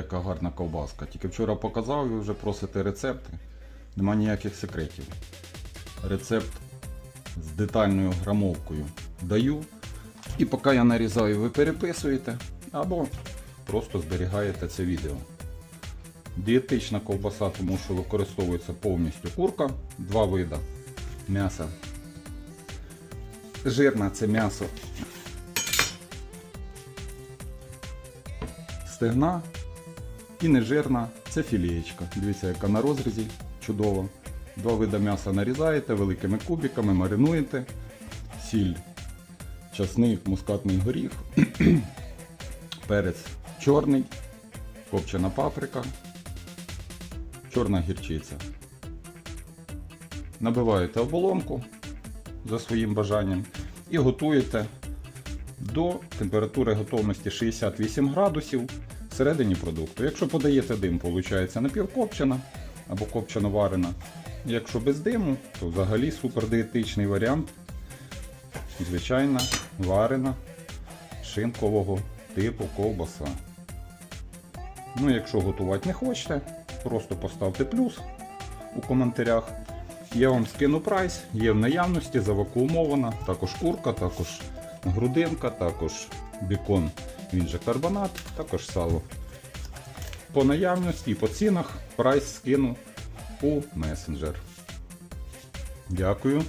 Яка гарна ковбаска. Тільки вчора показав, ви вже просите рецепти. Нема ніяких секретів. Рецепт з детальною грамовкою даю. І поки я нарізаю, ви переписуєте або просто зберігаєте це відео. Дієтична ковбаса, тому що використовується повністю курка, два вида м'яса. Жирна це м'ясо стегна і нежирна це філієчка. Дивіться, яка на розрізі чудово. Два вида м'яса нарізаєте великими кубиками, маринуєте, сіль, часник, мускатний горіх, перець чорний, копчена паприка, чорна гірчиця. Набиваєте оболонку за своїм бажанням і готуєте до температури готовності 68 градусів всередині продукту. Якщо подаєте дим, виходить напівкопчена або копчено варена. Якщо без диму, то взагалі супердієтичний варіант. Звичайна варена шинкового типу ковбаса. Ну, якщо готувати не хочете, просто поставте плюс у коментарях. Я вам скину прайс, є в наявності, завакуумована, також курка, також грудинка, також бікон, він же карбонат, також сало. По наявності і по цінах прайс скину у месенджер. Дякую.